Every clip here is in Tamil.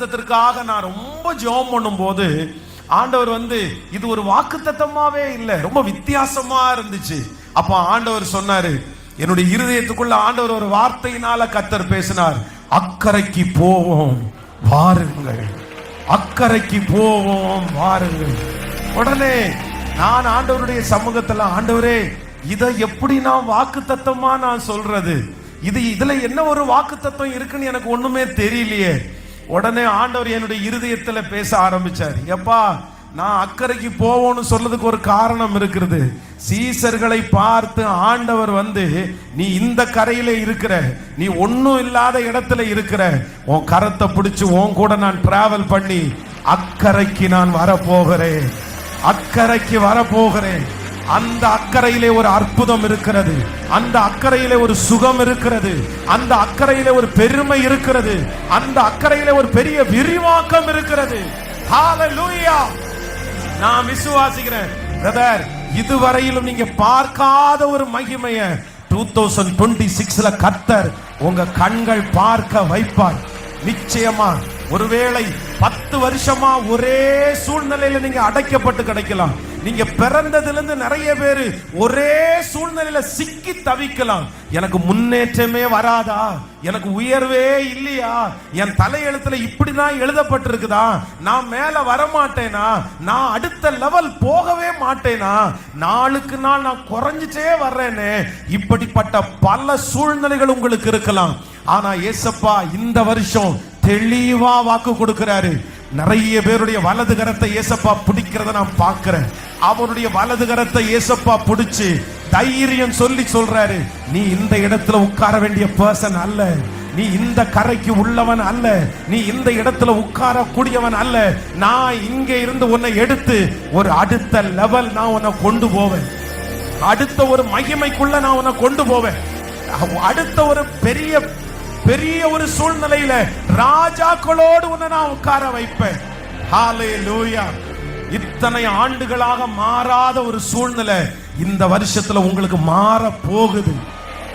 தத்திற்காக நான் ரொம்ப ஜெபம் பண்ணும்போது ஆண்டவர் வந்து இது ஒரு வாக்குத்தத்தமாவே இல்லை ரொம்ப வித்தியாசமா இருந்துச்சு. அப்ப ஆண்டவர் சொன்னாரு என்னுடைய இருதயத்துக்குள்ள ஆண்டவர் ஒரு வார்த்தையினால கத்தர் பேசினார் அக்கறைக்கு போவோம் வாருங்கள். அக்கறைக்கு போவோம் வாருங்கள். உடனே நான் ஆண்டவருடைய சமூகத்துல ஆண்டவரே இதை எப்படி நான் வாக்கு நான் சொல்றது? இது இதுல என்ன ஒரு வாக்கு தத்துவம் இருக்குன்னு எனக்கு ஒண்ணுமே தெரியலையே. உடனே ஆண்டவர் என்னுடைய இருதயத்துல பேச ஆரம்பிச்சார். எப்பா நான் அக்கறைக்கு போவோம்னு சொல்றதுக்கு ஒரு காரணம் இருக்கிறது சீசர்களை பார்த்து ஆண்டவர் வந்து நீ இந்த கரையில இருக்கிற நீ ஒன்னும் இல்லாத இடத்துல இருக்கிற உன் கரத்தை பிடிச்சு உன் கூட நான் டிராவல் பண்ணி அக்கறைக்கு நான் வரப்போகிறேன். அக்கறைக்கு வரப்போகிறேன். அந்த அக்கறையிலே ஒரு அற்புதம் இருக்கிறது. அந்த அக்கறையிலே ஒரு சுகம் இருக்கிறது. அந்த அக்கறையிலே ஒரு பெருமை இருக்கிறது. அந்த அக்கறையிலே ஒரு பெரிய விரிவாக்கம் இருக்கிறது. நான் விசுவாசிக்கிறேன். பிரதர் இதுவரையிலும் நீங்க பார்க்காத ஒரு மகிமைய டூ தௌசண்ட் டுவெண்ட்டி சிக்ஸ்ல கத்தர் உங்க கண்கள் பார்க்க வைப்பார். நிச்சயமா ஒருவேளை பத்து வருஷமா ஒரே சூழ்நிலையில நீங்க அடைக்கப்பட்டு கிடைக்கலாம். நீங்க பிறந்ததுலேருந்து நிறைய பேர் ஒரே சூழ்நிலையில சிக்கி தவிக்கலாம். எனக்கு முன்னேற்றமே வராதா? எனக்கு உயர்வே இல்லையா? என் தலையெழுத்துல இப்படிதான் எழுதப்பட்டிருக்குதா? நான் மேல வரமாட்டேனா? நான் அடுத்த லெவல் போகவே மாட்டேனா? நாளுக்கு நாள் நான் குறைஞ்சிட்டே வர்றேனே. இப்படிப்பட்ட பல சூழ்நிலைகள் உங்களுக்கு இருக்கலாம். ஆனா ஏசப்பா இந்த வருஷம் தெளிவா வாக்கு கொடுக்கிறாரு. நிறைய பேருடைய வலது கரத்தை ஏசப்பா பிடிக்கிறத நான் பார்க்கிறேன். அவருடைய வலது கரத்தை ஏசப்பா பிடிச்சு தைரியம் சொல்லி சொல்றாரு நீ இந்த இடத்துல உட்கார வேண்டிய பர்சன் அல்ல. நீ இந்த கரைக்கு உள்ளவன் அல்ல. நீ இந்த இடத்துல உட்கார கூடியவன் அல்ல. நான் இங்க இருந்து உன்னை எடுத்து ஒரு அடுத்த லெவல் நான் உன்னை கொண்டு போவேன். அடுத்த ஒரு மகிமைக்குள்ள நான் உன்னை கொண்டு போவேன். அடுத்த ஒரு பெரிய பெரிய ஒரு சூழ்நிலையில ராஜாக்களோடு உன்னை நான் உட்கார வைப்பேன். ஹalleluya இத்தனை ஆண்டுகளாக மாறாத ஒரு சூழ்நிலை இந்த வருஷத்துல உங்களுக்கு மாற போகுது.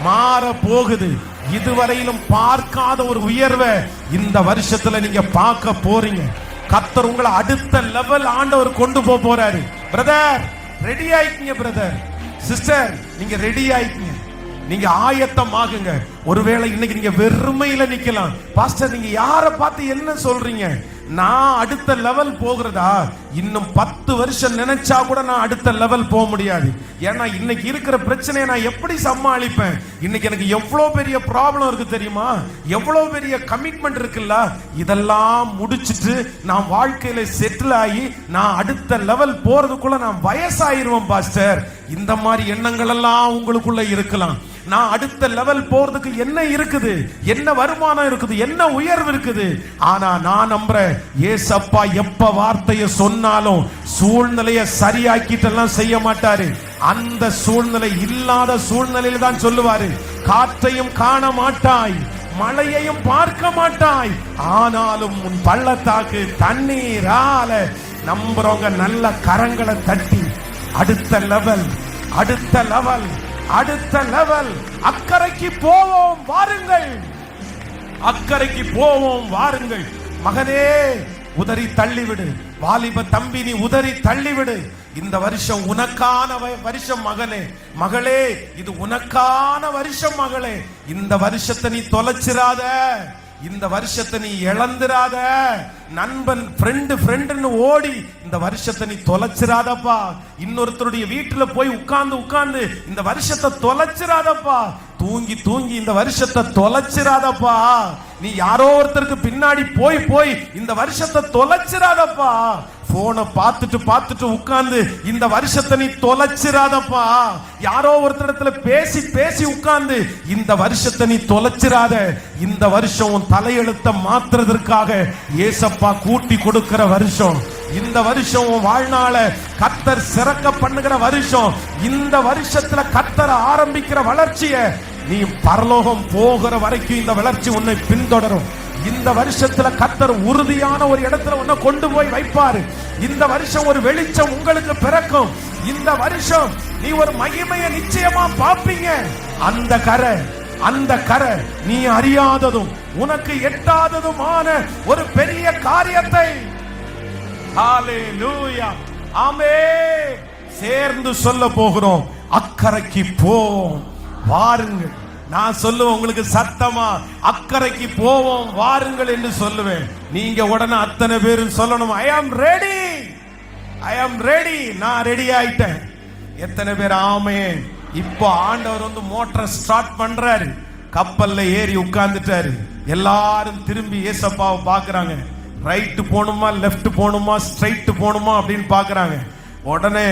மாற போகுது. இதுவரையிலும் பார்க்காத ஒரு உயர்வை இந்த வருஷத்துல நீங்க பார்க்க போறீங்க. கத்தர் உங்களை அடுத்த லெவல் ஆண்டவர் கொண்டு போக போறாரு. பிரதர் ரெடி ஆயிக்கீங்க பிரதர் சிஸ்டர் நீங்க ரெடி ஆயிக்கீங்க நீங்க ஆயத்தம் ஆகுங்க. ஒருவேளை இன்னைக்கு நீங்க வெறுமையில நிக்கலாம். பாஸ்டர் நீங்க யாரை பார்த்து என்ன சொல்றீங்க? நான் அடுத்த லெவல் போகிறதா? இன்னும் பத்து வருஷம் நினைச்சா கூட நான் அடுத்த லெவல் போக முடியாது. ஏன்னா இன்னைக்கு இருக்கிற பிரச்சனையை நான் எப்படி சமாளிப்பேன்? இன்னைக்கு எனக்கு எவ்வளோ பெரிய ப்ராப்ளம் இருக்கு தெரியுமா? எவ்வளோ பெரிய கமிட்மெண்ட் இருக்குல்ல? இதெல்லாம் முடிச்சுட்டு நான் வாழ்க்கையில செட்டில் ஆகி நான் அடுத்த லெவல் போறதுக்குள்ள நான் வயசாயிருவேன் பாஸ்டர். இந்த மாதிரி எண்ணங்கள் எல்லாம் உங்களுக்குள்ள இருக்கலாம். நான் அடுத்த லெவல் போறதுக்கு என்ன இருக்குது? என்ன வருமானம் இருக்குது? என்ன உயர்வு இருக்குது? ஆனா நான் நம்புறேன் ஏசப்பா எப்ப வார்த்தையை சொன்னாலும் சூழ்நிலைய சரியாக்கிட்டெல்லாம் செய்ய மாட்டாரு. அந்த சூழ்நிலை இல்லாத சூழ்நிலையில தான் சொல்லுவாரு. காற்றையும் காண மாட்டாய் மழையையும் பார்க்க மாட்டாய். ஆனாலும் உன் பள்ளத்தாக்கு தண்ணீரால நம்புறவங்க நல்ல கரங்களை தட்டி அடுத்த லெவல் அடுத்த லெவல் அடுத்த லெவல் அக்கறைக்கு போவோம் வாருங்கள். அக்கறைக்கு போவோம் வாருங்கள். மகனே உதறி தள்ளிவிடு. வாலிப தம்பி நீ உதறி தள்ளிவிடு. இந்த வருஷம் உனக்கான வ- வருஷம் மகனே. மகளே இது உனக்கான வருஷம் மகளே. இந்த வருஷத்தை நீ தொலைச்சிராத. இந்த வருஷத்தை நீ இழந்துராத. நண்பன் ஃப்ரெண்டு ஃப்ரெண்டுன்னு ஓடி இந்த வருஷத்தை நீ தொலைச்சிராதப்பா. இன்னொருத்தருடைய வீட்டில் போய் உட்கார்ந்து உட்கார்ந்து இந்த வருஷத்தை தொலைச்சிராதப்பா. தூங்கி தூங்கி இந்த வருஷத்தை தொலைச்சிராதப்பா. நீ யாரோ ஒருத்தருக்கு பின்னாடி போய் போய் இந்த வருஷத்தை தொலைச்சிராதப்பா. போனை பார்த்துட்டு பார்த்துட்டு உட்கார்ந்து இந்த வருஷத்தை நீ தொலைச்சிராதப்பா. யாரோ ஒருத்தரிடத்துல பேசி பேசி உட்கார்ந்து இந்த வருஷத்தை நீ தொலைச்சிராத. இந்த வருஷம் உன் தலையெழுத்த மாத்துறதற்காக ஏசப்பா கூட்டி கொடுக்கிற வருஷம். இந்த வருஷம் உன் வாழ்நாள கத்தர் சிறக்க பண்ணுகிற வருஷம். இந்த வருஷத்துல கத்தர் ஆரம்பிக்கிற வளர்ச்சிய நீ பரலோகம் போகிற வரைக்கும் இந்த வளர்ச்சி உன்னை பின்தொடரும். இந்த வருஷத்துல கத்தர் உறுதியான ஒரு இடத்துல உன்னை கொண்டு போய் வைப்பாரு. இந்த வருஷம் ஒரு வெளிச்சம் உங்களுக்கு பிறக்கும். இந்த வருஷம் நீ ஒரு மகிமையை நிச்சயமா பாப்பீங்க அந்த கரை அந்த கரை நீ அறியாததும் உனக்கு எட்டாததுமான ஒரு பெரிய காரியத்தை. ஆமே சேர்ந்து சொல்ல போகிறோம். அக்கறைக்கு போவோம் வாருங்கள். நான் சொல்லுவேன் உங்களுக்கு சத்தமா அக்கறைக்கு போவோம் வாருங்கள் என்று சொல்லுவேன். நீங்க உடனே அத்தனை பேரும் சொல்லணும் ஐ am ready I am ready நான் ரெடி ஆயிட்டேன். எத்தனை பேர் ஆமே இப்போ ஆண்டவர் வந்து மோட்டரை ஸ்டார்ட் பண்றாரு. கப்பல்ல ஏறி உட்கார்ந்துட்டாரு. எல்லாரும் திரும்பி ஏசப்பாவை பாக்குறாங்க ரைட் போகணுமா லெஃப்ட் போகணுமா ஸ்ட்ரைட் போகணுமா அப்படின்னு பாக்குறாங்க உடனே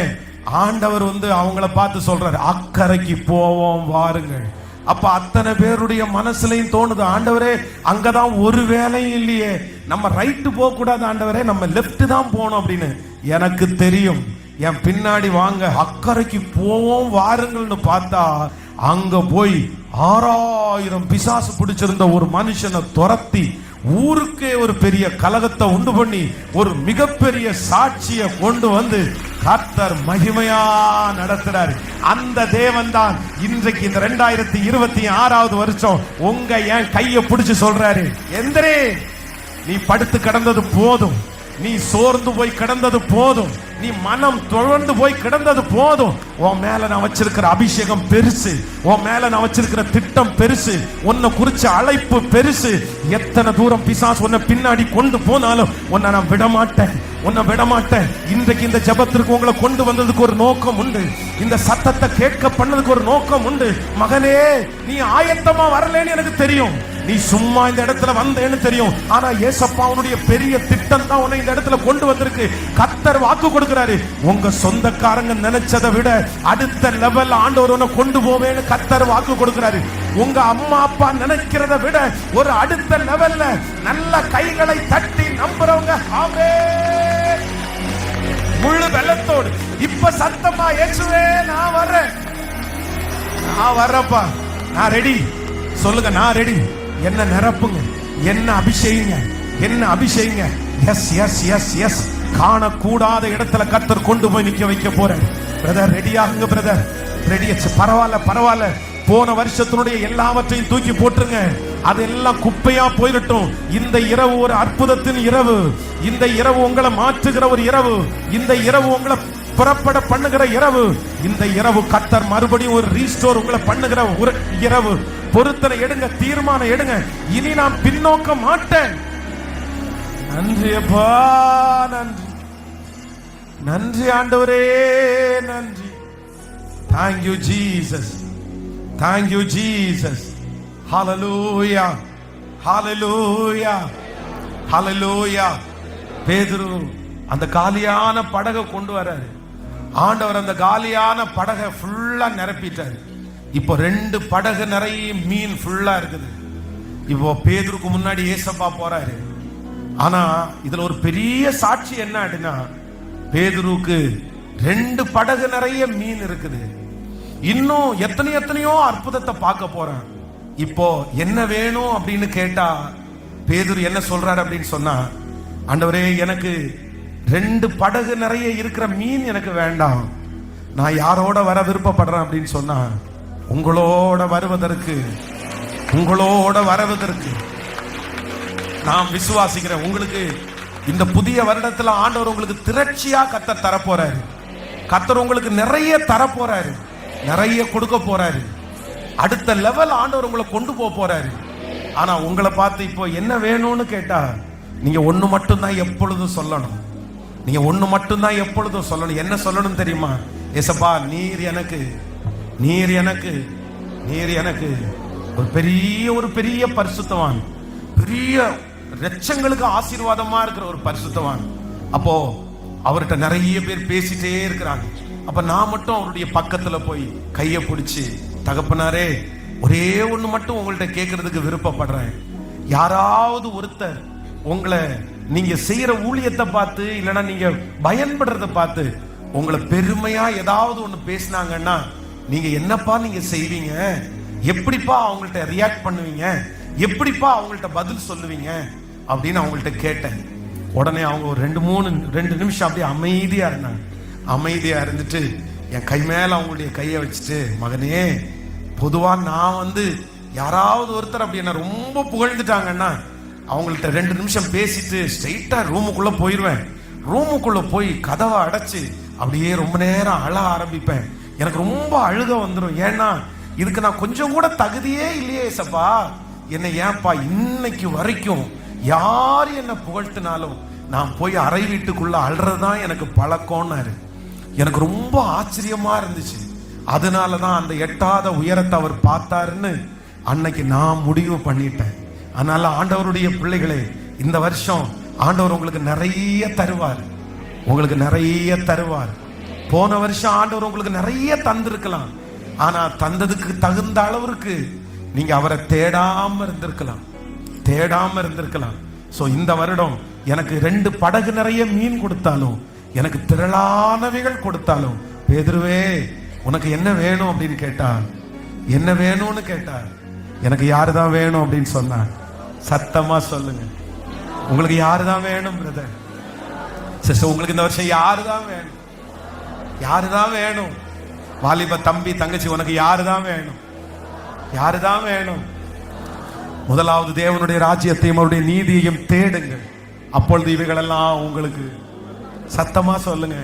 ஆண்டவர் வந்து அவங்கள பார்த்து சொல்றாரு அக்கறைக்கு போவோம் வாருங்கள். அப்ப அத்தனை பேருடைய மனசுலையும் தோணுது ஆண்டவரே அங்கதான் ஒரு வேலையும் இல்லையே. நம்ம ரைட்டு போக கூடாது ஆண்டவரே நம்ம லெப்ட் தான் போகணும் அப்படின்னு எனக்கு தெரியும். என் பின்னாடி வாங்க அக்கறைக்கு போவோம் வாருங்கள்னு பார்த்தா அங்க போய் ஆறாயிரம் பிசாசு பிடிச்சிருந்த ஒரு மனுஷனை துரத்தி ஊருக்கே ஒரு பெரிய கலகத்தை உண்டு பண்ணி ஒரு மிகப்பெரிய சாட்சியை கொண்டு வந்து கர்த்தர் மகிமையா நடத்துறாரு. அந்த தேவன் தான் இன்றைக்கு இந்த ரெண்டாயிரத்தி இருபத்தி ஆறாவது வருஷம் உங்க என் கையை பிடிச்சு சொல்றாரு. எந்திரே நீ படுத்து கிடந்தது போதும். நீ சோர்ந்து போய் கிடந்தது போதும். நீ மனம் தொடர்ந்து போய் கிடந்தது போதும். உன் மேல நான் வச்சிருக்கிற அபிஷேகம் பெருசு. உன் மேல நான் வச்சிருக்கிற திட்டம் பெருசு. உன்னை குறிச்ச அழைப்பு பெருசு. எத்தனை தூரம் பிசாஸ் உன்னை பின்னாடி கொண்டு போனாலும் உன்னை நான் விடமாட்டேன். உன்னை விடமாட்டேன். இன்றைக்கு இந்த ஜபத்திற்கு உங்களை கொண்டு வந்ததுக்கு ஒரு நோக்கம் உண்டு. இந்த சத்தத்தை கேட்க பண்ணதுக்கு ஒரு நோக்கம் உண்டு. மகனே நீ ஆயத்தமா வரலன்னு எனக்கு தெரியும். நீ சும்மா இந்த இடத்துல வந்தேன்னு தெரியும். ஆனா ஏசப்பா உன்னுடைய பெரிய திட்டம் தான் உன்னை இந்த இடத்துல கொண்டு வந்திருக்கு. கத்தர் வாக்கு கொடுக்கிறாரு. உங்க சொந்தக்காரங்க நினைச்சதை விட அடுத்த லெவல் ஆண்டவர் உன்னை கொண்டு போவேன்னு கத்தர் வாக்கு கொடுக்கிறாரு. உங்க அம்மா அப்பா நினைக்கிறத விட ஒரு அடுத்த லெவல்ல நல்ல கைகளை தட்டி நம்புறவங்க ஆமே. முழு வெள்ளத்தோடு. இப்ப சத்தமா ஏசுவே நான் வர்றேன். நான் வர்றப்பா நான் ரெடி சொல்லுங்க நான் ரெடி என்ன நிரப்புங்க? என்ன அபிஷேகிங்க? என்ன அபிஷேகிங்க? எஸ் எஸ் எஸ் எஸ் காணக்கூடாத இடத்துல கத்தர் கொண்டு போய் நிக்க வைக்க போறேன். பிரதர் ரெடியாகுங்க பிரதர் ரெடி பரவாயில்ல பரவாயில்ல. போன வருஷத்தினுடைய எல்லாவற்றையும் தூக்கி போட்டுருங்க. அதெல்லாம் குப்பையா போயிடட்டும் இந்த இரவு ஒரு அற்புதத்தின் இரவு. இந்த இரவு உங்களை மாற்றுகிற ஒரு இரவு. இந்த இரவு உங்களை புறப்பட பண்ணுகிற இரவு. இந்த இரவு கத்தர் மறுபடியும் ஒரு ரீஸ்டோர் உங்களை பண்ணுகிற ஒரு இரவு. பொருத்தனை எடுங்க தீர்மானம் எடுங்க. இனி நான் பின்னோக்க மாட்டேன். நன்றி அப்பா நன்றி. நன்றி ஆண்டவரே நன்றி. Thank you Jesus thank you Jesus hallelujah hallelujah hallelujah பேதுரு அந்த காலியான படகை கொண்டு வராரு. ஆண்டவர் அந்த காலியான படகை ஃபுல்லா நிரப்பிட்டாரு. இப்போ ரெண்டு படகு நிறைய மீன் ஃபுல்லா இருக்குது. இப்போ பேதுருக்கு முன்னாடி ஏசப்பா போறாரு. ஆனா இதுல ஒரு பெரிய சாட்சி என்ன அப்படின்னா பேதுருக்கு ரெண்டு படகு நிறைய மீன் இருக்குது. இன்னும் எத்தனை எத்தனையோ அற்புதத்தை பார்க்க போறேன். இப்போ என்ன வேணும் அப்படின்னு கேட்டா பேதுரு என்ன சொல்றாரு அப்படின்னு சொன்னா ஆண்டவரே எனக்கு ரெண்டு படகு நிறைய இருக்கிற மீன் எனக்கு வேண்டாம். நான் யாரோட வர விருப்பப்படுறேன்? அப்படின்னு சொன்னா உங்களோட வருவதற்கு உங்களோட வருவதற்கு நான் விசுவாசிக்கிறேன் உங்களுக்கு இந்த புதிய வருடத்துல ஆண்டவர் உங்களுக்கு திரட்சியா கத்தர் தரப்போறாரு. கத்தர் உங்களுக்கு நிறைய தரப்போறாரு. நிறைய கொடுக்க போறாரு. அடுத்த லெவல் ஆண்டவர் உங்களை கொண்டு போக போறாரு. ஆனா உங்களை பார்த்து இப்போ என்ன வேணும்னு கேட்டா நீங்க ஒண்ணு மட்டும்தான் எப்பொழுதும் சொல்லணும். நீங்க ஒண்ணு மட்டும்தான் எப்பொழுதும் சொல்லணும். என்ன சொல்லணும் தெரியுமா? ஏசப்பா நீர் எனக்கு நீர் எனக்கு நீர் எனக்கு. ஒரு பெரிய ஒரு பெரிய பரிசுத்தவான். பெரிய லட்சங்களுக்கு ஆசீர்வாதமா இருக்கிற ஒரு பரிசுத்தவான். அப்போ அவர்கிட்ட நிறைய பேர் பேசிட்டே இருக்கிறாங்க. அப்ப நான் மட்டும் அவருடைய பக்கத்துல போய் கைய பிடிச்சி தகப்பனாரே ஒரே ஒண்ணு மட்டும் உங்கள்ட்ட கேட்கறதுக்கு விருப்பப்படுறேன். யாராவது ஒருத்தர் உங்களை நீங்க செய்யற ஊழியத்தை பார்த்து இல்லைன்னா நீங்க பயன்படுறத பார்த்து உங்களை பெருமையா ஏதாவது ஒண்ணு பேசினாங்கன்னா நீங்க என்னப்பா நீங்க செய்வீங்க? எப்படிப்பா அவங்கள்ட்ட ரியாக்ட் பண்ணுவீங்க? எப்படிப்பா அவங்கள்ட்ட பதில் சொல்லுவீங்க? அப்படின்னு அவங்கள்ட்ட கேட்டேன். உடனே அவங்க ஒரு ரெண்டு மூணு ரெண்டு நிமிஷம் அப்படியே அமைதியா இருந்தாங்க. அமைதியா இருந்துட்டு என் கை மேல அவங்களுடைய கையை வச்சுட்டு மகனே பொதுவா நான் வந்து யாராவது ஒருத்தர் அப்படி என்ன ரொம்ப புகழ்ந்துட்டாங்கன்னா அவங்கள்ட்ட ரெண்டு நிமிஷம் பேசிட்டு ஸ்ட்ரைட்டா ரூமுக்குள்ள போயிடுவேன் ரூமுக்குள்ள போய் கதவை அடைச்சு அப்படியே ரொம்ப நேரம் அழ ஆரம்பிப்பேன். எனக்கு ரொம்ப அழுக வந்துடும் ஏன்னா இதுக்கு நான் கொஞ்சம் கூட தகுதியே இல்லையே சப்பா. என்னை ஏன்பா இன்னைக்கு வரைக்கும் யார் என்னை புகழ்த்தினாலும் நான் போய் அறை வீட்டுக்குள்ள அழுறதுதான் எனக்கு பழக்கம்னாரு. எனக்கு ரொம்ப ஆச்சரியமா இருந்துச்சு. அதனால தான் அந்த எட்டாத உயரத்தை அவர் பார்த்தாருன்னு அன்னைக்கு நான் முடிவு பண்ணிட்டேன். அதனால ஆண்டவருடைய பிள்ளைகளே இந்த வருஷம் ஆண்டவர் உங்களுக்கு நிறைய தருவார். உங்களுக்கு நிறைய தருவார். போன வருஷம் ஆண்டவர் உங்களுக்கு நிறைய தந்திருக்கலாம். ஆனா தந்ததுக்கு தகுந்த அளவிற்கு நீங்க அவரை தேடாம இருந்திருக்கலாம். தேடாம இருந்திருக்கலாம். சோ இந்த வருடம் எனக்கு ரெண்டு படகு நிறைய மீன் கொடுத்தாலும் எனக்கு திரளானவைகள் கொடுத்தாலும் பேதுருவே உனக்கு என்ன வேணும்? அப்படின்னு கேட்டார். என்ன வேணும்னு கேட்டார். எனக்கு யாரு தான் வேணும்? அப்படின்னு சொன்னார். சத்தமா சொல்லுங்க. உங்களுக்கு யாரு தான் வேணும் பிரதர் சிஸ்டர் உங்களுக்கு இந்த வருஷம் யாரு தான் வேணும்? யாரு தான் வேணும்? வாலிப தம்பி தங்கச்சி உனக்கு யாரு தான் வேணும்? யாரு தான் வேணும்? முதலாவது தேவனுடைய ராஜ்யத்தையும் அவருடைய நீதியையும் தேடுங்கள். அப்பொழுது இவைகளெல்லாம் உங்களுக்கு சத்தமா சொல்லுங்க.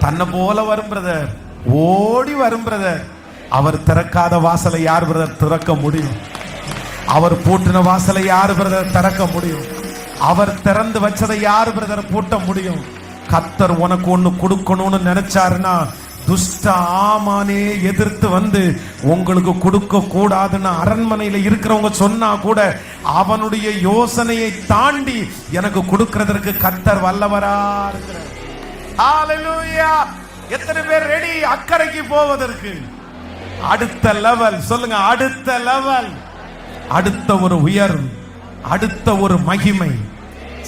தன்னை போல வரும் பிரதர் ஓடி வரும் பிரதர் அவர் திறக்காத வாசலை யார் பிரதர் திறக்க முடியும்? அவர் பூட்டின வாசலை யார் பிரதர் திறக்க முடியும்? அவர் திறந்து வச்சதை யார் பிரதர் பூட்ட முடியும்? கத்தர் உனக்கு ஒண்ணு கொடுக்கணும்னு நினைச்சாருன்னா துஷ்ட ஆமானே எதிர்த்து வந்து உங்களுக்கு கொடுக்க கூடாதுன்னு அரண்மனையில இருக்கிறவங்க சொன்னா கூட அவனுடைய யோசனையை தாண்டி எனக்கு கொடுக்கறதற்கு கத்தர் வல்லவரா இருக்கிறார். எத்தனை பேர் ரெடி அக்கறைக்கு போவதற்கு. அடுத்த லெவல் சொல்லுங்க அடுத்த லெவல் அடுத்த ஒரு உயர்வு அடுத்த ஒரு மகிமை.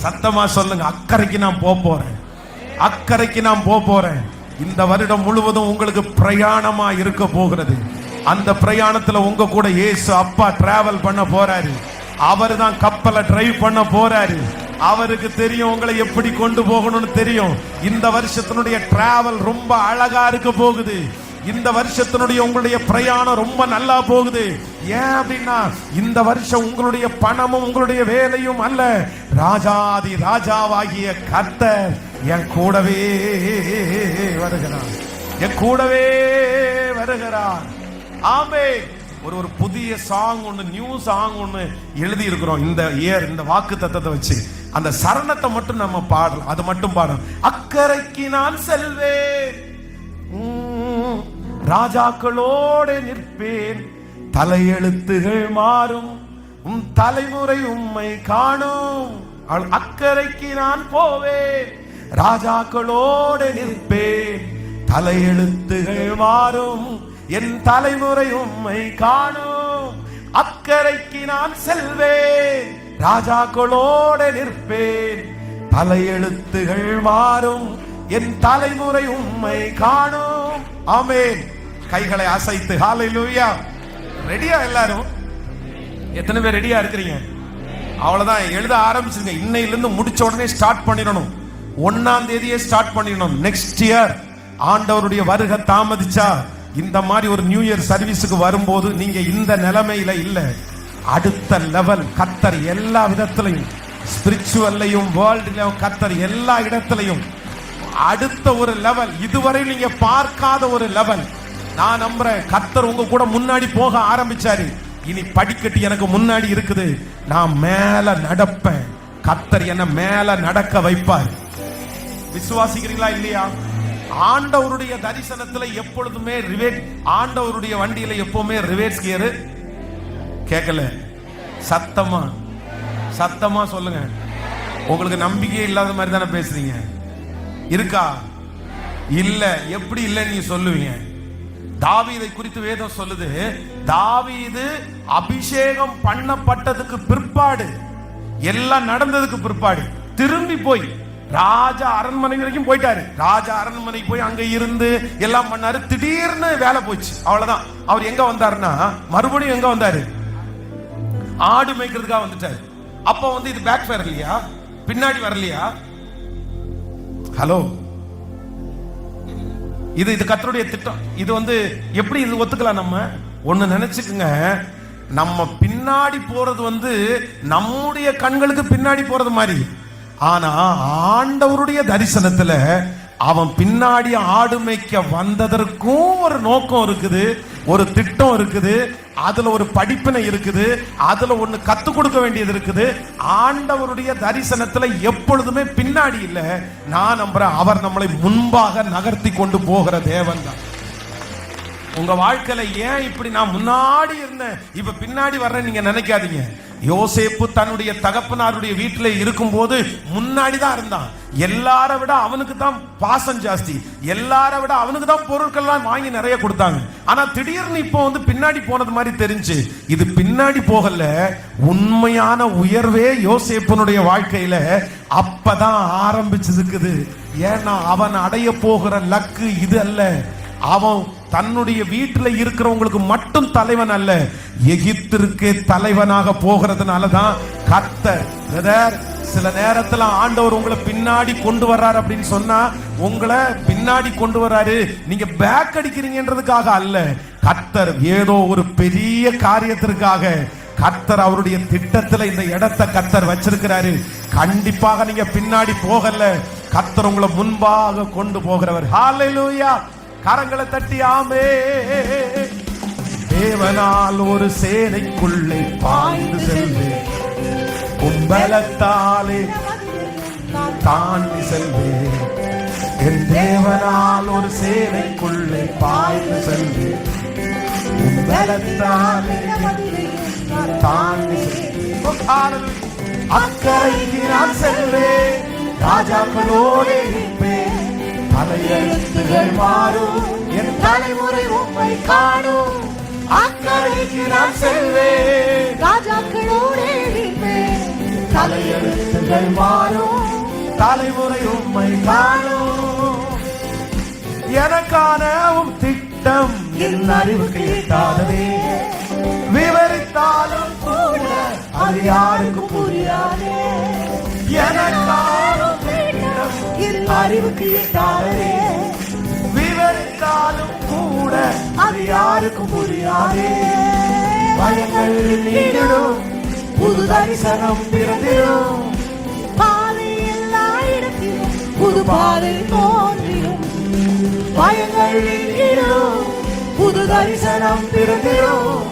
சத்தமா சொல்லுங்க அக்கறைக்கு நான் போக போறேன். அக்கறைக்கு நான் போக போறேன். இந்த வருடம் முழுவதும் உங்களுக்கு பிரயாணமா இருக்க போகிறது. அந்த பிரயாணத்துல உங்க கூட இயேசு அப்பா டிராவல் பண்ண போறாரு. அவர் தான் கப்பலை டிரைவ் பண்ண போறாரு. அவருக்கு தெரியும் உங்களை எப்படி கொண்டு போகணும்னு தெரியும். இந்த வருஷத்தினுடைய டிராவல் ரொம்ப அழகா இருக்க போகுது. இந்த வருஷத்தினுடைய உங்களுடைய பிரயாணம் ரொம்ப நல்லா போகுது. ஏன் அப்படின்னா இந்த வருஷம் உங்களுடைய பணமும் உங்களுடைய வேலையும் அல்ல. ராஜாதி ராஜாவாகிய கர்த்தர் என் கூடவே வருகிறார். என் கூடவே வருகிறார். ஆமே ஒரு ஒரு புதிய சாங் ஒன்று நியூ சாங் ஒன்று எழுதி இருக்கிறோம் இந்த இயர் இந்த வாக்கு தத்தத்தை வச்சு. அந்த சரணத்தை மட்டும் நம்ம பாடலாம். அது மட்டும் பாடலாம் அக்கறைக்கு நான் செல்வேன். ராஜாக்களோடு நிற்பேன். தலையெழுத்துகள் மாறும். உம் தலைமுறை உம்மை காணும். அக்கறைக்கு நான் போவேன். ராஜாக்களோடு நிற்பேன். தலையெழுத்துகள் மாறும். என் தலைமுறை உம்மை காணும். அக்கறைக்கு நான் செல்வேன். ராஜாக்களோடு நிற்பேன். தலையெழுத்துகள் மாறும். என் தலைமுறை உம்மை காணும். ஆமென். கைகளை அசைத்து. ஹாலை லூயா ரெடியா எல்லாரும்? எத்தனை பேர் ரெடியா இருக்கிறீங்க? அவ்வளவுதான். எழுத ஆரம்பிச்சிருங்க. இன்னையில இருந்து முடிச்ச உடனே ஸ்டார்ட் பண்ணிடணும். ஒன்னாம் தேதியே ஸ்டார்ட் பண்ணிடணும். நெக்ஸ்ட் இயர் ஆண்டவருடைய வருகை தாமதிச்சா இந்த மாதிரி ஒரு நியூ இயர் சர்வீஸுக்கு வரும்போது நீங்க இந்த நிலைமையில இல்ல. அடுத்த லெவல் கத்தர் எல்லா விதத்திலையும் ஸ்பிரிச்சுவல்லையும் வேர்ல்டுலையும் கத்தர் எல்லா இடத்திலையும் அடுத்த ஒரு லெவல் இதுவரை நீங்க பார்க்காத ஒரு லெவல் நான் நம்புறேன். கத்தர் உங்க கூட முன்னாடி போக ஆரம்பிச்சாரு. இனி படிக்கட்டு எனக்கு முன்னாடி இருக்குது. நான் மேல நடப்பேன். கத்தர் என்ன மேல நடக்க வைப்பார். விசுவாசிக்கிறீங்களா இல்லையா? ஆண்டவருடைய தரிசனத்துல எப்பொழுதுமே ரிவேட் ஆண்டவருடைய வண்டியில எப்பவுமே ரிவேட்ஸ் கியர். கேட்கல சத்தமா? சத்தமா சொல்லுங்க. உங்களுக்கு நம்பிக்கை இல்லாத மாதிரி தானே பேசுறீங்க? இருக்கா? இல்ல. எப்படி இல்லைன்னு நீங்க சொல்லுவீங்க. தாவீதை குறித்து வேதம் சொல்லுது தாவீது அபிஷேகம் பண்ணப்பட்டதுக்கு பிற்பாடு எல்லாம் நடந்ததுக்கு பிற்பாடு திரும்பி போய் ராஜா அரண்மனை வரைக்கும் போயிட்டாரு. ராஜா அரண்மனைக்கு போய் அங்க இருந்து எல்லாம் பண்ணாரு. திடீர்னு வேலை போச்சு. அவ்வளவுதான். அவர் எங்க வந்தாருன்னா மறுபடியும் எங்க வந்தாரு? ஆடு மேய்க்கிறதுக்காக வந்துட்டாரு. அப்ப வந்து இது பேக் ஃபயர் இல்லையா? பின்னாடி வரலையா? ஹலோ இது இது கத்தருடைய திட்டம். இது வந்து எப்படி இது ஒத்துக்கலாம் நம்ம? ஒன்று நினைச்சுக்குங்க. நம்ம பின்னாடி போறது வந்து நம்முடைய கண்களுக்கு பின்னாடி போறது மாதிரி. ஆனா ஆண்டவருடைய தரிசனத்துல அவன் பின்னாடி ஆடு மேய்க்க வந்ததற்கும் ஒரு நோக்கம் இருக்குது ஒரு திட்டம் இருக்குது அதுல ஒரு படிப்பினை இருக்குது அதுல ஒண்ணு கத்து கொடுக்க வேண்டியது இருக்குது. ஆண்டவருடைய தரிசனத்துல எப்பொழுதுமே பின்னாடி இல்ல. நான் நம்புறேன் அவர் நம்மளை முன்பாக நகர்த்தி கொண்டு போகிற தேவன் தான். உங்க வாழ்க்கையில ஏன் இப்படி நான் முன்னாடி இருந்தேன்? இப்ப பின்னாடி வர்றேன் நீங்க நினைக்காதீங்க. யோசேப்பு தன்னுடைய தகப்பனாருடைய வீட்டில் இருக்கும்போது முன்னாடி தான் இருந்தான். எல்லார விட அவனுக்கு தான் பாசம் ஜாஸ்தி. எல்லார விட அவனுக்கு தான் பொருட்கள்லாம் வாங்கி நிறைய கொடுத்தாங்க. ஆனா திடீர்னு இப்போ வந்து பின்னாடி போனது மாதிரி தெரிஞ்சு இது பின்னாடி போகல உண்மையான உயர்வே யோசேப்பனுடைய வாழ்க்கையில அப்பதான் ஆரம்பிச்சிருக்குது ஏன்னா அவன் அடைய போகிற லக்கு இது அல்ல. அவன் தன்னுடைய வீட்டில் இருக்கிறவங்களுக்கு மட்டும் தலைவன் அல்ல. எகிப்திற்கு தலைவனாக போகிறதுனால தான் கர்த்தர் பிரதர் சில நேரத்தில் ஆண்டவர் உங்களை பின்னாடி கொண்டு வர்றாரு அப்படின்னு சொன்னா உங்களை பின்னாடி கொண்டு வர்றாரு. நீங்க பேக் அடிக்கிறீங்கன்றதுக்காக அல்ல. கர்த்தர் ஏதோ ஒரு பெரிய காரியத்திற்காக கர்த்தர் அவருடைய திட்டத்துல இந்த இடத்தை கர்த்தர் வச்சிருக்கிறாரு. கண்டிப்பாக நீங்க பின்னாடி போகல. கர்த்தர் உங்களை முன்பாக கொண்டு போகிறவர். ஹalleluya கரங்களை தட்டியாமே தேவனால் ஒரு சேனைக்குள்ளே பாய்ந்து செல்வேன். கும்பலத்தாலே தாண்டி செல்வேன். என் தேவனால் ஒரு சேனைக்குள்ளே பாய்ந்து செல்வேன். கும்பலத்தாலே தாண்டி செல்வேன். அக்கறைக்கு நான் செல்வேன். ராஜாக்களோடு இருப்பேன். தலையெழுத்துகள் மாறும். என் தலைமுறை உண்மை காணும். அக்கறைக்கு நான் செல்வேன். ராஜாக்களோடே. தலையெழுத்துகள் மாறும். தலைமுறை உண்மை காணும். எனக்கான உம் திட்டம் என் அறிவுக்கு எட்டாததே விவரித்தாலும் கூட அது யாருக்கும் புரியாதே. எனக்கான என் அறிவுக்கு எட்டாததே. விவரித்தாலும் கூட அது யாருக்கும் புரியாதே. பயங்கள் நீங்கிடும் புது தரிசனம் பிறந்திடும். பாதை எல்லா இடத்திலும் புது பாதை தோன்றிடும். பயங்கள் நீங்கிடும் புது தரிசனம் பிறந்திடும்.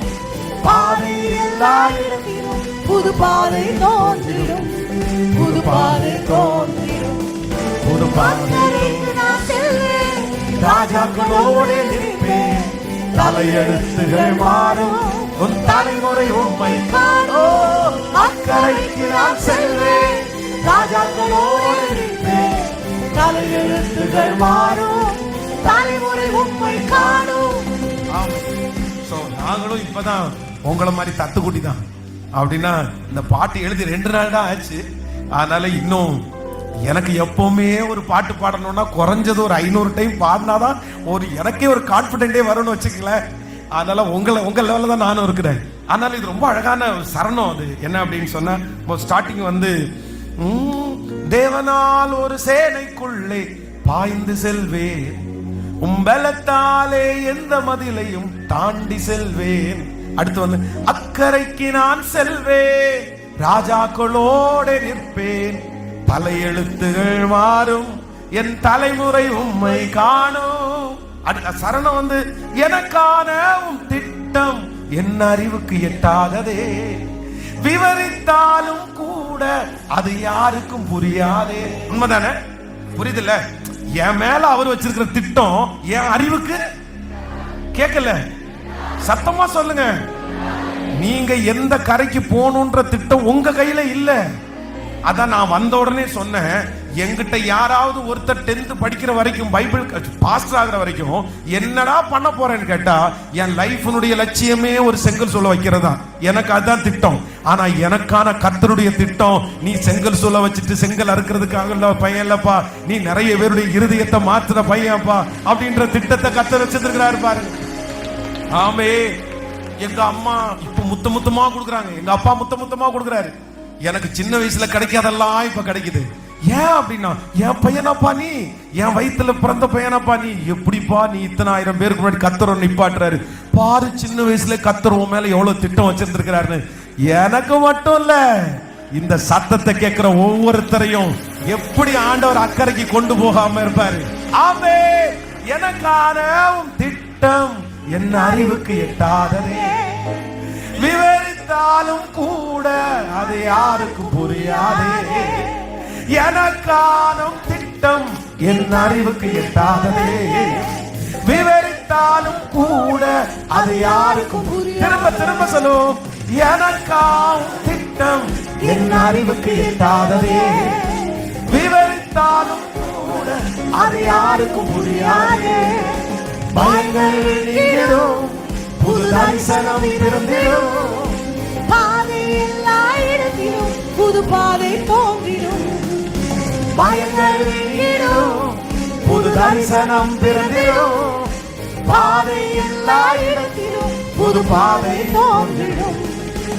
பாதை எல்லா இடத்திலும் புது பாதை தோன்றிடும். புது பாதை தோன்றிடும் புது பாதை அக்கறைக்கு நான் செல்வேன். ராஜாக்களோடு தலையெழுத்துகள் மாறும். உன் தலைமுறை உண்மை காணும் அக்கறைக்கு நான் செல்வேன். ராஜாக்களோடு தலையெழுத்துகள் மாறும். தலைமுறை உண்மை காணும் ஸோ நாங்களும் இப்பதான் உங்களை மாதிரி தத்துக்குட்டி தான். அப்படின்னா இந்த பாட்டு எழுதி ரெண்டு நாள் தான் ஆச்சு. அதனால இன்னும் எனக்கு எப்பவுமே ஒரு பாட்டு பாடணும்னா குறைஞ்சது ஒரு ஐநூறு டைம் பாடினாதான் ஒரு எனக்கே ஒரு கான்பிடென்டே வரும்னு வச்சுக்கங்களேன். அதனால உங்களை உங்க லெவலில் தான் நானும் இருக்கிறேன். அதனால இது ரொம்ப அழகான ஒரு சரணம் அது. என்ன அப்படின்னு சொன்னா இப்போ ஸ்டார்டிங் வந்து உம், தேவனால் ஒரு சேனைக்குள்ளே பாய்ந்து செல்வேன். உம்பலத்தாலே எந்த மதிலையும் தாண்டி செல்வேன். அடுத்து வந்து அக்கறைக்கு நான் செல்வேன். ராஜாக்களோட நிற்பேன். தலையெழுத்துகள் மாறும். என் தலைமுறை உம்மை காணும். அடுத்த சரணம் வந்து எனக்கான உன் திட்டம் என் அறிவுக்கு எட்டாததே. விவரித்தாலும் கூட அது யாருக்கும் புரியாதே. உண்மைதானே? புரியுதுல்ல? என் மேல அவர் வச்சிருக்கிற திட்டம் என் அறிவுக்கு? கேட்கல சத்தமா சொல்லுங்க. நீங்க எந்த கரைக்கு போகணுன்ற திட்டம் உங்க கையில இல்லை. அதான் நான் வந்த உடனே சொன்னேன். என்கிட்ட யாராவது ஒருத்தர் டென்த் படிக்கிற வரைக்கும் பைபிள் பாஸ்டர் ஆகுற வரைக்கும் என்னடா பண்ண போறேன்னு கேட்டா என் லைஃபினுடைய லட்சியமே ஒரு செங்கல் சொல்ல வைக்கிறதா? எனக்கு அதுதான் திட்டம். ஆனா எனக்கான கர்த்தருடைய திட்டம் நீ செங்கல் சொல்ல வச்சுட்டு செங்கல் அறுக்கிறதுக்காக இல்ல பையன் இல்லப்பா நீ நிறைய பேருடைய இருதயத்தை மாத்துற பையன்ப்பா அப்படின்ற திட்டத்தை கத்தர் வச்சிருக்கிறாரு பாருங்க. ஆமே. எங்க அம்மா இப்ப முத்த முத்தமா கொடுக்குறாங்க. எங்க அப்பா முத்த முத்தமா கொடுக்குறாரு. எனக்கு சின்ன வயசுல கிடைக்காதெல்லாம் இப்ப கிடைக்குது. ஏன் அப்படின்னா என் பையனாப்பா நீ என் வயித்துல பிறந்த பையனாப்பா நீ எப்படிப்பா நீ இத்தனை ஆயிரம் பேருக்கு முன்னாடி கத்துறோம் நிப்பாட்டுறாரு? பாரு சின்ன வயசுல கத்தர் மேல எவ்வளவு திட்டம் வச்சிருந்திருக்கிறாருன்னு. எனக்கு மட்டும் இல்ல இந்த சத்தத்தை கேட்கிற ஒவ்வொருத்தரையும் எப்படி ஆண்டவர் அக்கறைக்கு கொண்டு போகாம இருப்பாரு? ஆமே எனக்கான திட்டம் என் அறிவுக்கு எட்டாததே. விவரித்தாலும் கூட அது யாருக்கும் புரியாதே. எனக்கானும் திட்டம் என் அறிவுக்கு எட்டாததே. விவரித்தாலும் கூட அது யாருக்கும் திரும்ப திரும்ப சொல்லுவோம். எனக்காவும் திட்டம் என் அறிவுக்கு எட்டாததே. விவரித்தாலும் கூட அது யாருக்கும் புரியாதே. பயங்கள் நீங்கிடும் புது தரிசனம் பிறந்திடும் பாதை எல்லா இடத்திலும் புது பாதை தோன்றிடும். பயங்கள் நீங்கிடும். புது தரிசனம் பிறந்திடும். பாதை எல்லா இடத்திலும் புது பாதை தோன்றிடும்.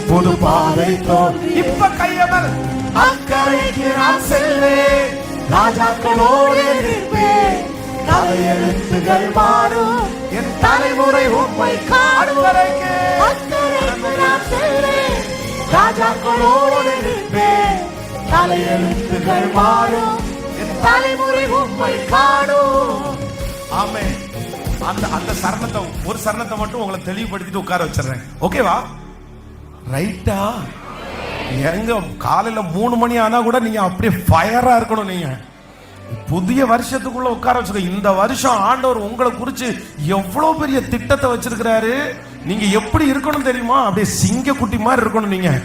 புது பாதை தோன்றி இப்ப கையமல். அக்கறைக்கு நான் செல்வேன். ராஜாக்களோடு இருப்பேன். தலையெழுத்துகள் மாறும். என் தலைமுறை உண்மை அக்கறைக்கு நான் ராஜாக்களோடு தலையெழுத்துகள் மாறும் என் தலைமுறை உண்மை காணும் ஆமே அந்த அந்த சரணத்தை ஒரு சரணத்தை மட்டும் உங்களை தெளிவுபடுத்திட்டு உட்கார வச்சிடுறேன் ஓகேவா? ரைட்டா எங்க காலையில மூணு மணி ஆனா கூட நீங்க அப்படியே ஃபயரா இருக்கணும் நீங்க. புதிய வருஷத்துக்குள்ள உட்கார வச்சுக்க. இந்த வருஷம் ஆண்டவர் உங்களை குறிச்சு எவ்வளவு பெரிய திட்டத்தை வச்சிருக்கிறாரு? நீங்க எப்படி இருக்கணும் தெரியுமா? அப்படியே சிங்க குட்டி மாதிரி இருக்கணும் நீங்க.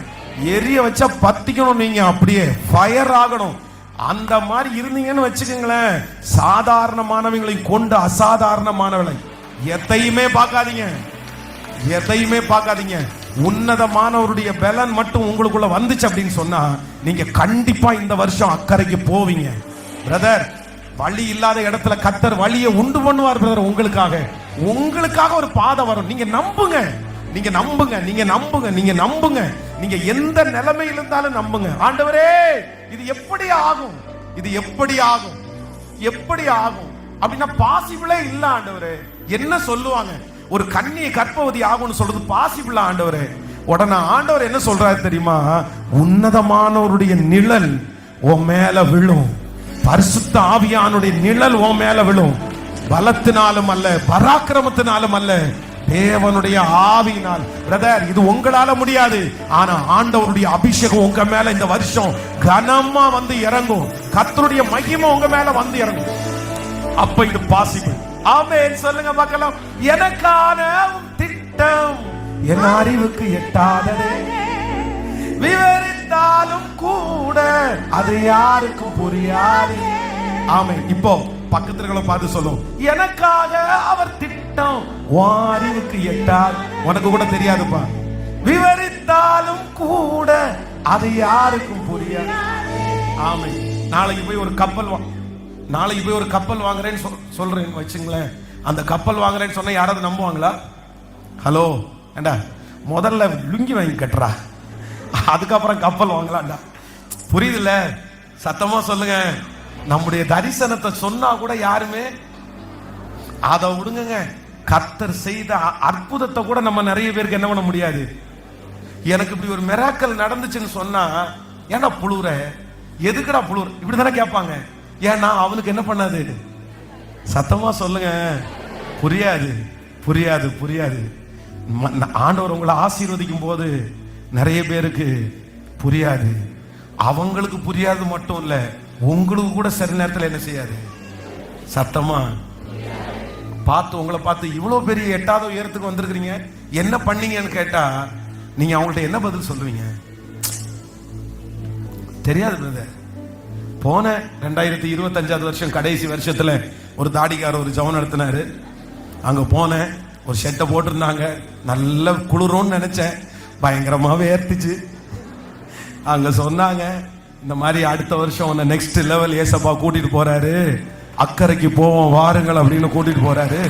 எரிய வச்சா பத்திக்கணும் நீங்க. அப்படியே ஃபயர் ஆகணும். அந்த மாதிரி இருந்தீங்கன்னு வச்சுக்கோங்களேன். சாதாரணமானவங்களை கொண்டு அசாதாரணமானவளை எதையுமே பார்க்காதீங்க. எதையுமே பார்க்காதீங்க. உன்னதமானவருடைய பலன் மட்டும் உங்களுக்குள்ள வந்துச்சு அப்படின்னு சொன்னா நீங்க கண்டிப்பா இந்த வருஷம் அக்கறைக்கு போவீங்க. பிரதர் வழி இல்லாத இடத்துல கத்தர் வழியை உண்டு பண்ணுவார் பிரதர் உங்களுக்காக. உங்களுக்காக ஒரு பாதை வரும். நீங்க நம்புங்க. நீங்க நம்புங்க. நீங்க நம்புங்க. நீங்க நம்புங்க. நீங்க எந்த நிலைமையில் இருந்தாலும் நம்புங்க. ஆண்டவரே இது எப்படி ஆகும்? இது எப்படி ஆகும்? எப்படி ஆகும்? அப்படின்னா பாசிபிளே இல்ல ஆண்டவரே. என்ன சொல்லுவாங்க? ஒரு கன்னியை கற்பவதி ஆகும்னு சொல்றது பாசிபிளா ஆண்டவரே. உடனே ஆண்டவர் என்ன சொல்றாரு தெரியுமா? உன்னதமானவருடைய நிழல் உன் மேல விழும். பரிசுத்த ஆவியானுடைய நிழல் உன் மேல விழும். பலத்தினாலும் அல்ல பராக்கிரமத்தினாலும் அல்ல தேவனுடைய ஆவியினால். பிரதர் இது உங்களால முடியாது. ஆனா ஆண்டவருடைய அபிஷேகம் உங்க மேல இந்த வருஷம் கனமா வந்து இறங்கும். கத்தருடைய மகிமை உங்க மேல வந்து இறங்கும். அப்ப இது பாசிபிள் ஆமென் சொல்லுங்க பார்க்கலாம் எனக்கான திட்டம் என் அறிவுக்கு எட்டாததே. விவரித்தாலும் கூட அது யாருக்கும் புரியாது. ஆமே இப்போ பக்கத்துல பார்த்து சொல்லும் எனக்காக அவர் திட்டம் வாரிவுக்கு அறிவுக்கு உனக்கு கூட தெரியாதுப்பா. விவரித்தாலும் கூட அது யாருக்கும் புரியாது. ஆமை நாளைக்கு போய் ஒரு கப்பல் நாளைக்கு போய் ஒரு கப்பல் வாங்குறேன்னு சொல் சொல்றேன்னு வச்சுங்களேன். அந்த கப்பல் வாங்குறேன்னு சொன்னா யாராவது நம்புவாங்களா? ஹலோ ஏண்டா முதல்ல லுங்கி வாங்கி கட்டுறா. அதுக்கப்புறம் கப்பல் வாங்கலாம்டா. புரியுதுல்ல? சத்தமா சொல்லுங்க. நம்முடைய தரிசனத்தை சொன்னா கூட யாருமே அதை விடுங்க கர்த்தர் செய்த அ- அற்புதத்தை கூட நம்ம நிறைய பேருக்கு என்ன பண்ண முடியாது. எனக்கு இப்படி ஒரு மிராக்கல் நடந்துச்சுன்னு சொன்னா ஏன்னா புழுற எதுக்குடா புழுற இப்படி தானே கேட்பாங்க. ஏன்னா அவனுக்கு என்ன பண்ணாது? சத்தமா சொல்லுங்க. புரியாது. புரியாது புரியாது. ம- ஆண்டவர் உங்களை ஆசீர்வதிக்கும் போது நிறைய பேருக்கு புரியாது. அவங்களுக்கு புரியாது மட்டும் இல்லை உங்களுக்கு கூட சில நேரத்தில் என்ன செய்யாது? சத்தமா? பார்த்து உங்களை பார்த்து இவ்வளோ பெரிய எட்டாவது உயரத்துக்கு வந்திருக்கிறீங்க. என்ன பண்ணீங்கன்னு கேட்டா நீங்க அவங்கள்ட்ட என்ன பதில் சொல்லுவீங்க? தெரியாது பிரதர் போன ரெண்டாயிரத்தி இருபத்தஞ்சாவது வருஷம் கடைசி வருஷத்துல ஒரு தாடிக்கார ஒரு ஜவன் நடத்தினாரு. அங்க போனேன் ஒரு ஷெட்டை போட்டிருந்தாங்க. நல்ல குளிரும்னு நினைச்சேன். பயங்கரமா வேர்த்துச்சு அங்க சொன்னாங்க இந்த மாதிரி அடுத்த வருஷம் உன்னை நெக்ஸ்ட் லெவல் ஏசப்பா கூட்டிட்டு போறாரு. அக்கறைக்கு போவோம் வாருங்கள் அப்படின்னு கூட்டிட்டு போறாரு.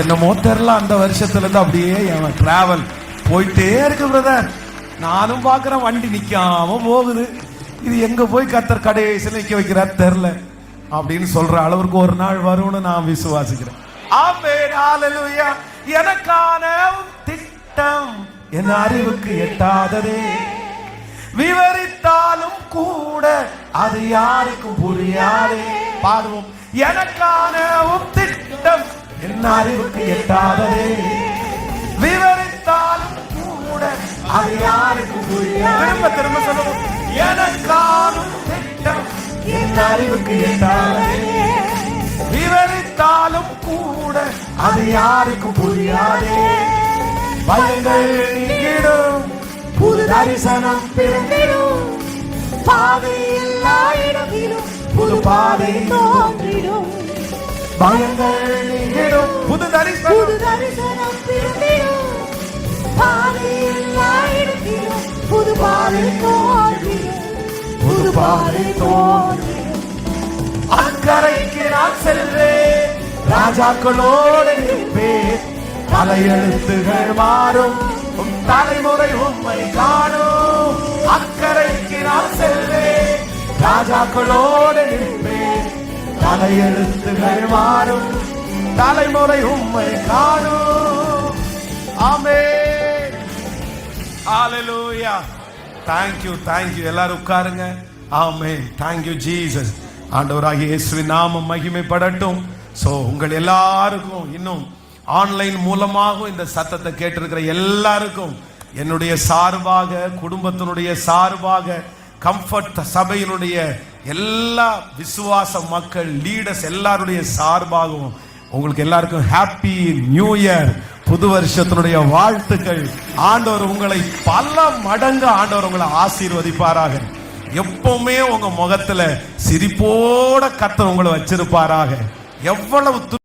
என்னமோ தெரியல அந்த வருஷத்துல இருந்து அப்படியே என் டிராவல் போயிட்டே இருக்கு பிரதர் நானும் பாக்குறேன் வண்டி நிக்காம போகுது. இது எங்க போய் கத்தர் கடைசியில் நிக்க வைக்கிறார் தெரில அப்படின்னு சொல்ற அளவுக்கு ஒரு நாள் வரும்னு நான் விசுவாசிக்கிறேன். எனக்கான திட்டம் என் அறிவுக்கு எட்டாததே. விவரித்தாலும் கூட அது யாருக்கும் புரியாதே. பாடுவோம். எனக்கான திட்டம் என் அறிவுக்கு எட்டாததே. விவரித்தாலும் கூட அது யாருக்கும் திரும்ப திரும்ப சொல்லுவோம். எனக்கான திட்டம் என் அறிவுக்கு எட்டாததே. விவரித்தாலும் கூட அது யாருக்கும் புரியாதே. பயங்கள் நீங்கிடும். தரிசனம் பிறந்திடும். பாதை எல்லா இடத்திலும் புது பாதை தோன்றிடும். பயங்கள் நீங்கிடும். புது புது தரிசனம் தரிசனம் பிறந்திடும். பாதை எல்லா இடத்திலும் புது பாதை தோன்றிடும். புது பாதை தோன்றிடும். அக்கறைக்கு நான் செல்வேன். ராஜாக்களோடு இருப்பேன் தலையெழுத்துகள் மாறும். உன் தலைமுறை உண்மை காணும். அக்கறைக்கு நான் செல்வேன். ராஜாக்களோடு நிற்பேன். தலையெழுத்துகள் மாறும். தலைமுறை உண்மை காணும். ஆமே ஆலலூயா தேங்க்யூ தேங்க்யூ எல்லாரும் உட்காருங்க. ஆமே தேங்க்யூ ஜீசஸ் ஆண்டவராகிய இயேசுவின் நாமம் மகிமைப்படட்டும். ஸோ உங்கள் எல்லாருக்கும் இன்னும் ஆன்லைன் மூலமாக இந்த சத்தத்தை கேட்டிருக்கிற எல்லாருக்கும் என்னுடைய சார்பாக குடும்பத்தினுடைய சார்பாக கம்ஃபர்ட் சபையினுடைய எல்லா விசுவாச மக்கள் லீடர்ஸ் எல்லாருடைய சார்பாகவும் உங்களுக்கு எல்லாருக்கும் ஹாப்பி நியூ இயர் புது வருஷத்தினுடைய வாழ்த்துக்கள். ஆண்டவர் உங்களை பல மடங்கு ஆண்டவர் உங்களை ஆசீர்வதிப்பாராக. எப்பவுமே உங்க முகத்துல சிரிப்போட கத்த உங்களை வச்சிருப்பாராக. எவ்வளவு